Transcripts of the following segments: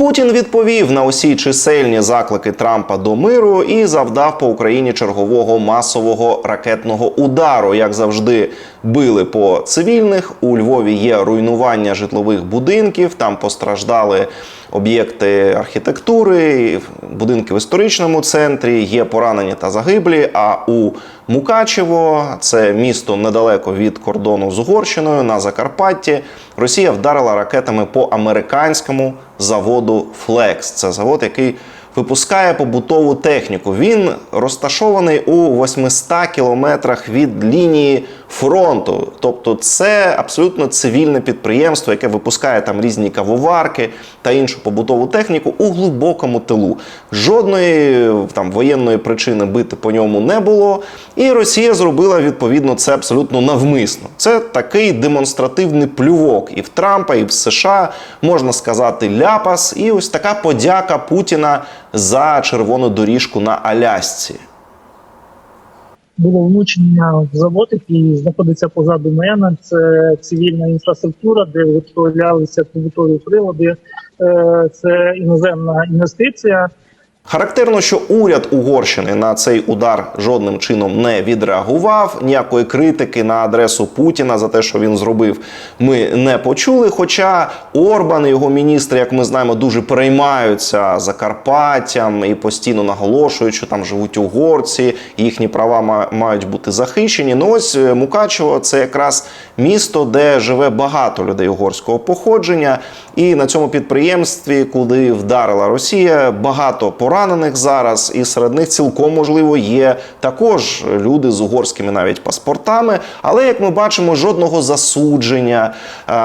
Путін відповів на усі чисельні заклики Трампа до миру і завдав по Україні чергового масового ракетного удару. Як завжди, били по цивільних. У Львові є руйнування житлових будинків. Там постраждали об'єкти архітектури, будинки в історичному центрі. Є поранені та загиблі. А у Мукачево, це місто недалеко від кордону з Угорщиною на Закарпатті. Росія вдарила ракетами по американському заводу Флекс. Це завод, який випускає побутову техніку. Він розташований у 800 кілометрах від лінії фронту. Тобто, це абсолютно цивільне підприємство, яке випускає там різні кавоварки та іншу побутову техніку у глибокому тилу. Жодної там воєнної причини бити по ньому не було. І Росія зробила відповідно це абсолютно навмисно. Це такий демонстративний плювок і в Трампа, і в США можна сказати ляпас. І ось така подяка Путіна за червону доріжку на Алясці. Було влучення в завод, який знаходиться позаду мене. Це цивільна інфраструктура, де виготовлялися побутові прилади. Е, Це іноземна інвестиція. Характерно, що уряд Угорщини на цей удар жодним чином не відреагував. Ніякої критики на адресу Путіна за те, що він зробив, ми не почули. Хоча Орбан і його міністри, як ми знаємо, дуже переймаються Закарпаттям і постійно наголошують, що там живуть угорці, їхні права ма- мають бути захищені. Ну ось е, Мукачево це якраз місто, де живе багато людей угорського походження. І на цьому підприємстві, куди вдарила Росія, багато поранених зараз, і серед них цілком можливо є також люди з угорськими навіть паспортами. Але як ми бачимо, жодного засудження,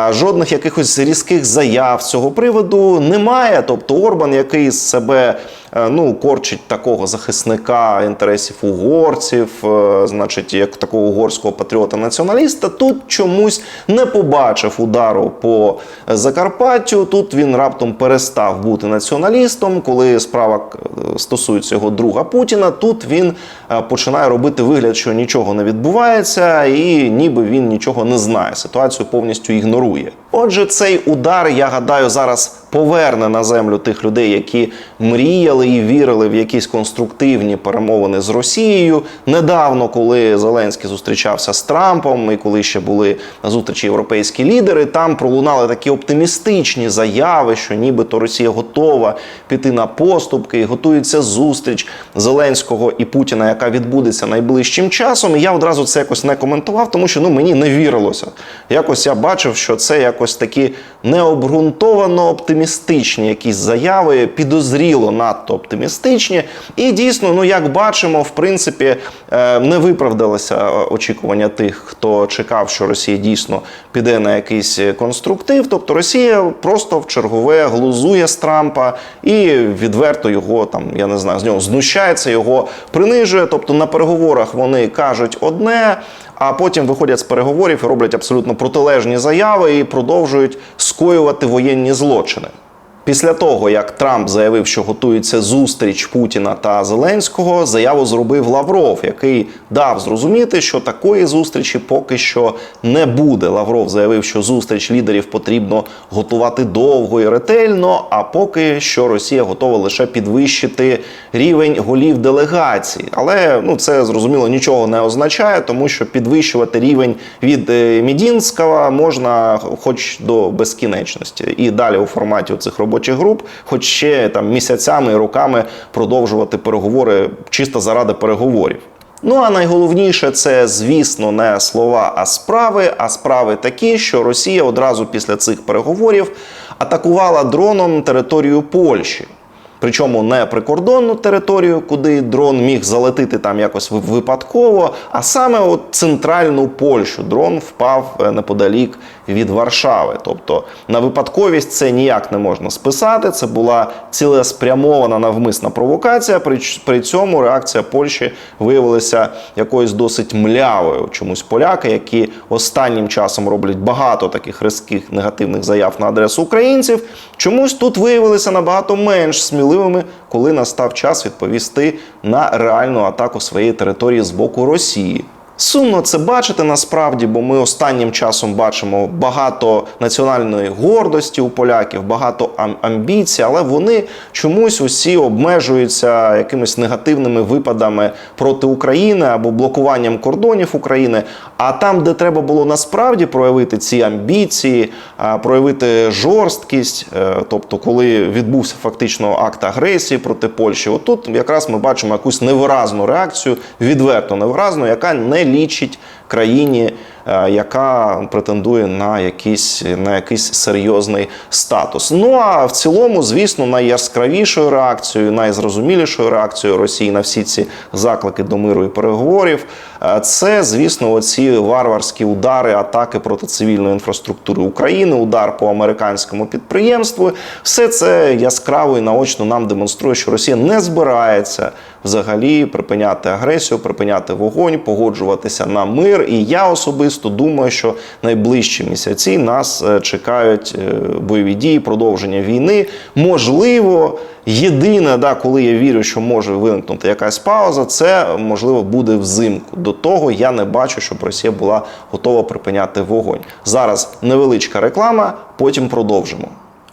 жодних якихось різких заяв з цього приводу немає. Тобто Орбан, який себе е, ну корчить такого захисника інтересів угорців, е, значить, як такого угорського патріота-націоналіста, тут чомусь не побачив удару по Закарпаттю. Тут він раптом перестав бути націоналістом. Коли справа е, стосується його друга Путіна, тут він е, починає робити вигляд, що нічого не відбувається, і ніби він нічого не знає. Ситуацію повністю ігнорує. Отже, цей удар, я гадаю, зараз поверне на землю тих людей, які мріяли і вірили в якісь конструктивні перемовини з Росією. Недавно, коли Зеленський зустрічався з Трампом, і коли ще були на зустрічі європейські лідери, там пролунали такі оптимістичні заяви, що нібито Росія готова піти на поступки, і готується зустріч Зеленського і Путіна, яка відбудеться найближчим часом. І я одразу це якось не коментував, тому що ну мені не вірилося. Якось я бачив, що це якось такі необґрунтовано оптимістичні якісь заяви, підозріло надто оптимістичні. І дійсно, ну як бачимо, в принципі, е, не виправдалися е, очікування тих, хто чекав, що Росія дійсно піде на якийсь конструктив. Тобто Росія просто в чергове глузує з Трампа і відверто його там, я не знаю, з нього знущається, його принижує. Тобто на переговорах вони кажуть одне. А потім виходять з переговорів роблять абсолютно протилежні заяви і продовжують скоювати воєнні злочини. Після того, як Трамп заявив, що готується зустріч Путіна та Зеленського, заяву зробив Лавров, який дав зрозуміти, що такої зустрічі поки що не буде. Лавров заявив, що зустріч лідерів потрібно готувати довго і ретельно. А поки що Росія готова лише підвищити рівень голів делегацій. Але ну це зрозуміло нічого не означає, тому що підвищувати рівень від е, Мідінського можна хоч до безкінечності, і далі у форматі цих робочих груп, хоч ще там місяцями і роками продовжувати переговори чисто заради переговорів. Ну а найголовніше це, звісно, не слова, а справи. А справи такі, що Росія одразу після цих переговорів атакувала дроном територію Польщі. Причому не прикордонну територію, куди дрон міг залетити там якось випадково, а саме от центральну Польщу. Дрон впав е, неподалік від Варшави. Тобто на випадковість це ніяк не можна списати. Це була цілеспрямована навмисна провокація. При, при цьому реакція Польщі виявилася якоюсь досить млявою. Чомусь поляки, які останнім часом роблять багато таких різких негативних заяв на адресу українців, чомусь тут виявилися набагато менш сміливими, коли настав час відповісти на реальну атаку своєї території з боку Росії. Сумно це бачити насправді, бо ми останнім часом бачимо багато національної гордості у поляків, багато ам- амбіцій, але вони чомусь усі обмежуються якимись негативними випадами проти України або блокуванням кордонів України. А там, де треба було насправді проявити ці амбіції, проявити жорсткість, е, тобто, коли відбувся фактично акт агресії проти Польщі, отут якраз ми бачимо якусь невиразну реакцію, відверто невиразну, яка не лічить країні, е, яка претендує на якийсь, на якийсь серйозний статус. Ну а в цілому, звісно, найяскравішою реакцією, найзрозумілішою реакцією Росії на всі ці заклики до миру і переговорів, е, це, звісно, оці варварські удари, атаки проти цивільної інфраструктури України, удар по американському підприємству. Все це яскраво і наочно нам демонструє, що Росія не збирається взагалі припиняти агресію, припиняти вогонь, погоджуватися на мир. І я особисто думаю, що найближчі місяці нас е, чекають е, бойові дії, продовження війни. Можливо, єдине, да, коли я вірю, що може виникнути якась пауза, це можливо буде взимку. До того я не бачу, щоб Росія була готова припиняти вогонь. Зараз невеличка реклама, потім продовжимо.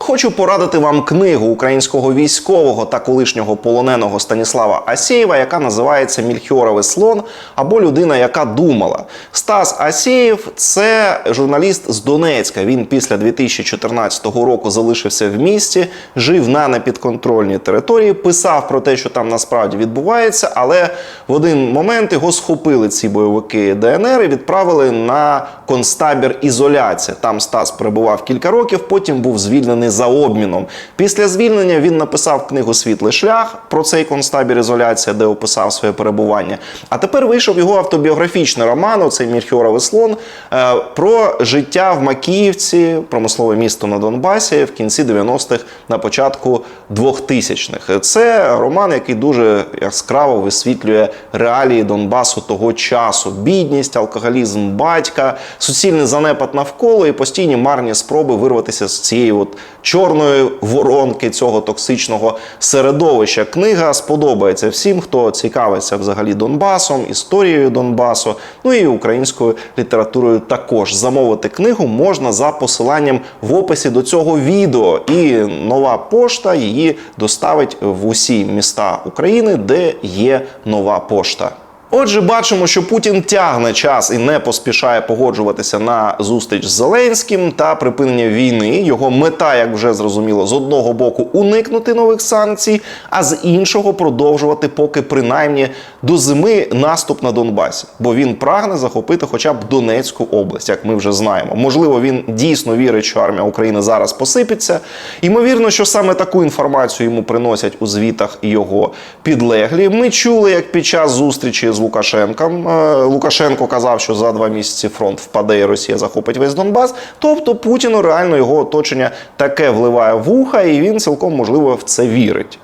Хочу порадити вам книгу українського військового та колишнього полоненого Станіслава Асєєва, яка називається Мільхіоровий слон або людина, яка думала. Стас Асєєв це журналіст з Донецька. Він після 2014 року залишився в місті, жив на непідконтрольній території, писав про те, що там насправді відбувається, але в один момент його схопили ці бойовики ДНР і відправили на концтабір ізоляція. Там Стас перебував кілька років, потім був звільнений за обміном. Після звільнення він написав книгу Світлий шлях про цей концтабір ізоляція, де описав своє перебування. А тепер вийшов його автобіографічний роман, оцей Мільхіоровий слон, е, про життя в Макіївці, промислове місто на Донбасі в кінці 90-х, на початку 2000-х. Це роман, який дуже яскраво висвітлює реалії Донбасу того часу: бідність, алкоголізм батька, суцільний занепад навколо і постійні марні спроби вирватися з цієї от чорної воронки цього токсичного середовища. Книга сподобається всім, хто цікавиться взагалі Донбасом, історією Донбасу, ну і українською літературою також. Замовити книгу можна за посиланням в описі до цього відео. І нова пошта її доставить в усі міста України, де є нова пошта. Отже, бачимо, що Путін тягне час і не поспішає погоджуватися на зустріч з Зеленським та припинення війни. Його мета, як вже зрозуміло, з одного боку уникнути нових санкцій, а з іншого продовжувати, поки принаймні до зими наступ на Донбасі. Бо він прагне захопити хоча б Донецьку область, як ми вже знаємо. Можливо, він дійсно вірить, що армія України зараз посипеться. Ймовірно, що саме таку інформацію йому приносять у звітах його підлеглі. Ми чули, як під час зустрічі з Лукашенком е, Лукашенко казав, що за два місяці фронт впаде і Росія захопить весь Донбас. Тобто Путіну реально його оточення таке вливає в уха, і він цілком можливо в це вірить.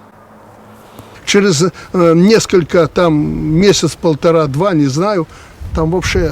через э, несколько там місяць, полтора, два, не знаю, там вообще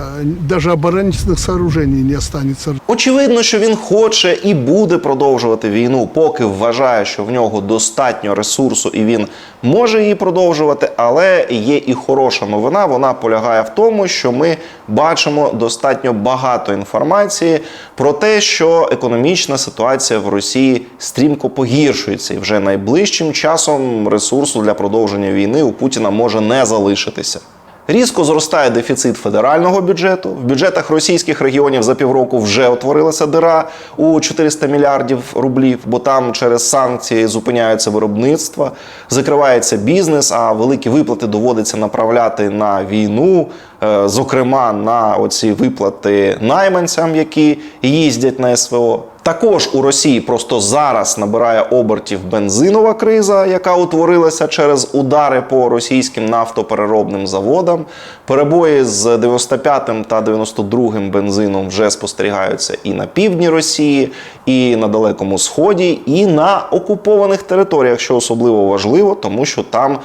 даже оборонительных сооружений не останется. Очевидно, що він хоче і буде продовжувати війну, поки вважає, що в нього достатньо ресурсу і він може її продовжувати. Але є і хороша новина. Вона полягає в тому, що ми бачимо достатньо багато інформації про те, що економічна ситуація в Росії стрімко погіршується, і вже найближчим часом ресурсу для продовження війни у Путіна може не залишитися. Різко зростає дефіцит федерального бюджету. В бюджетах російських регіонів за півроку вже утворилася дира у 400 мільярдів рублів, бо там через санкції зупиняються виробництва, закривається бізнес, а великі виплати доводиться направляти на війну, е, зокрема на оці виплати найманцям, які їздять на СВО. Також у Росії просто зараз набирає обертів бензинова криза, яка утворилася через удари по російським нафтопереробним заводам. Перебої з 95-м та 92-м бензином вже спостерігаються і на півдні Росії, і на Далекому Сході, і на окупованих територіях, що особливо важливо, тому що там.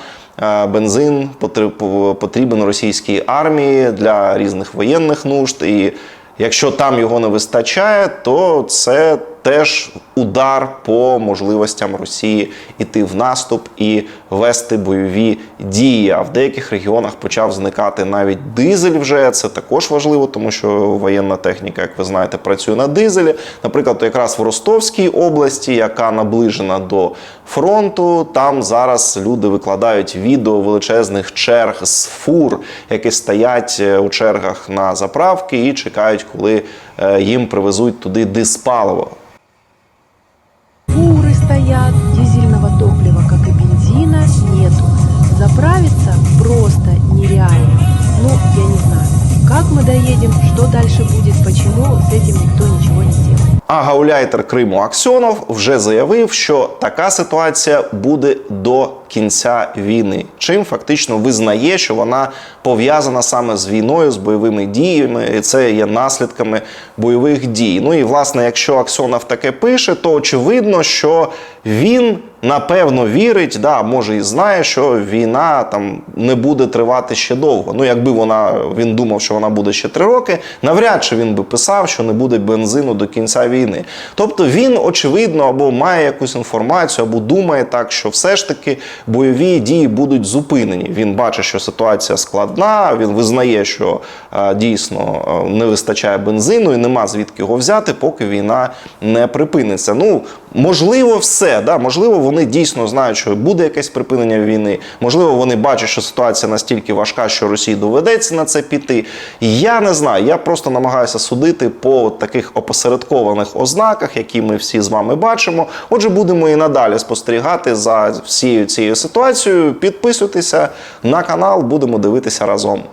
е, Бензин потр- потрібен російській армії для різних воєнних нужд, і Якщо там його не вистачає, то це теж удар по можливостям Росії іти в наступ і вести бойові дії. А в деяких регіонах почав зникати навіть дизель. Вже це також важливо, тому що воєнна техніка, як ви знаєте, працює на дизелі. Наприклад, якраз в Ростовській області, яка наближена до фронту, там зараз люди викладають відео величезних черг з фур, які стоять е, у чергах на заправки і чекають, коли е, їм привезуть туди диспаливо. Фуры стоят, Заправиться просто нереально. Ну, я не знаю, как мы доедем, что дальше будет, почему с этим никто ничего не делает. А гауляйтер Криму Аксьонов вже заявив, що така ситуація буде до кінця війни, чим фактично визнає, що вона пов'язана саме з війною, з бойовими діями, і це є наслідками бойових дій. Ну і власне, якщо Аксьонов таке пише, то очевидно, що він напевно вірить, да, може і знає, що війна там не буде тривати ще довго. Ну, якби вона він думав, що вона буде ще три роки, навряд чи він би писав, що не буде бензину до кінця війни. Тобто він, очевидно, або має якусь інформацію, або думає так, що все ж таки бойові дії будуть зупинені. Він бачить, що ситуація складна, він визнає, що е, дійсно е, не вистачає бензину і нема звідки його взяти, поки війна не припиниться. Ну, можливо, все. Да? Можливо, вони дійсно знають, що буде якесь припинення війни. Можливо, вони бачать, що ситуація настільки важка, що Росії доведеться на це піти. Я не знаю. Я просто намагаюся судити по таких опосередкованих ознаках, які ми всі з вами бачимо. Отже, будемо і надалі спостерігати за всією цією ситуацією. Підписуйтеся на канал, будемо дивитися разом.